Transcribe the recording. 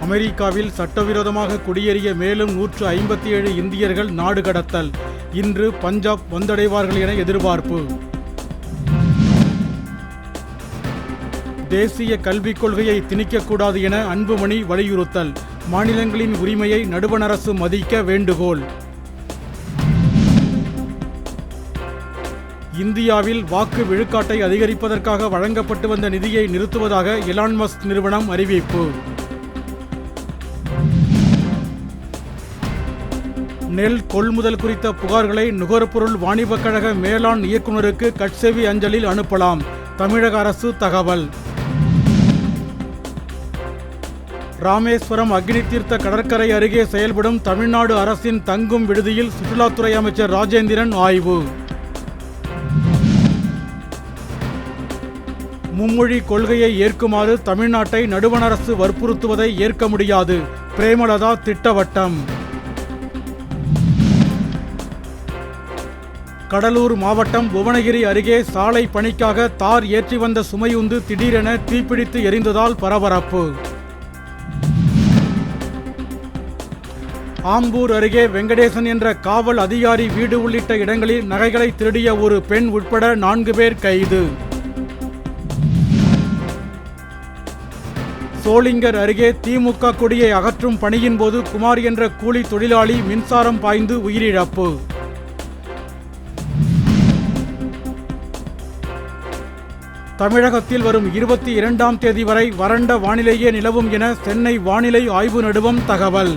அமெரிக்காவில் சட்டவிரோதமாக குடியேறிய மேலும் நூற்று ஐம்பத்தி ஏழு இந்தியர்கள் நாடு கடத்தல். இன்று பஞ்சாப் வந்தடைவார்கள் என எதிர்பார்ப்பு. தேசிய கல்விக் கொள்கையை திணிக்கக்கூடாது என அன்புமணி வலியுறுத்தல். மாநிலங்களின் உரிமையை நடுவணரசு மதிக்க வேண்டுகோள். இந்தியாவில் வாக்கு விழுக்காட்டை அதிகரிப்பதற்காக வழங்கப்பட்டு வந்த நிதியை நிறுத்துவதாக எலான் மஸ்க் நிறுவனம் அறிவிப்பு. நெல் கொள்முதல் குறித்த புகார்களை நுகர்பொருள் வாணிபக் கழக மேலாண் இயக்குநருக்கு கட்செவி அஞ்சலில் அனுப்பலாம். தமிழக அரசு தகவல். ராமேஸ்வரம் அக்னி தீர்த்த கடற்கரை அருகே செயல்படும் தமிழ்நாடு அரசின் தங்கும் விடுதியில் சுற்றுலாத்துறை அமைச்சர் ராஜேந்திரன் ஆய்வு. மும்மொழி கொள்கையை ஏற்குமாறு தமிழ்நாட்டை நடுவண் அரசு வற்புறுத்துவதை ஏற்க முடியாது. பிரேமலதா திட்டவட்டம். கடலூர் மாவட்டம் புவனகிரி அருகே சாலை பணிக்காக தார் ஏற்றி வந்த சுமையுந்து திடீரென தீப்பிடித்து எரிந்ததால் பரபரப்பு. ஆம்பூர் அருகே வெங்கடேசன் என்ற காவல் அதிகாரி வீடு உள்ளிட்ட இடங்களில் நகைகளை திருடிய ஒரு பெண் உட்பட நான்கு பேர் கைது. சோளிங்கர் அருகே திமுக கொடியை அகற்றும் பணியின் போது குமார் என்ற கூலி தொழிலாளி மின்சாரம் பாய்ந்து உயிரிழப்பு. தமிழகத்தில் வரும் இருபத்தி இரண்டாம் தேதி வரை வறண்ட வானிலையே நிலவும் என சென்னை வானிலை ஆய்வு நடுவம் தகவல்.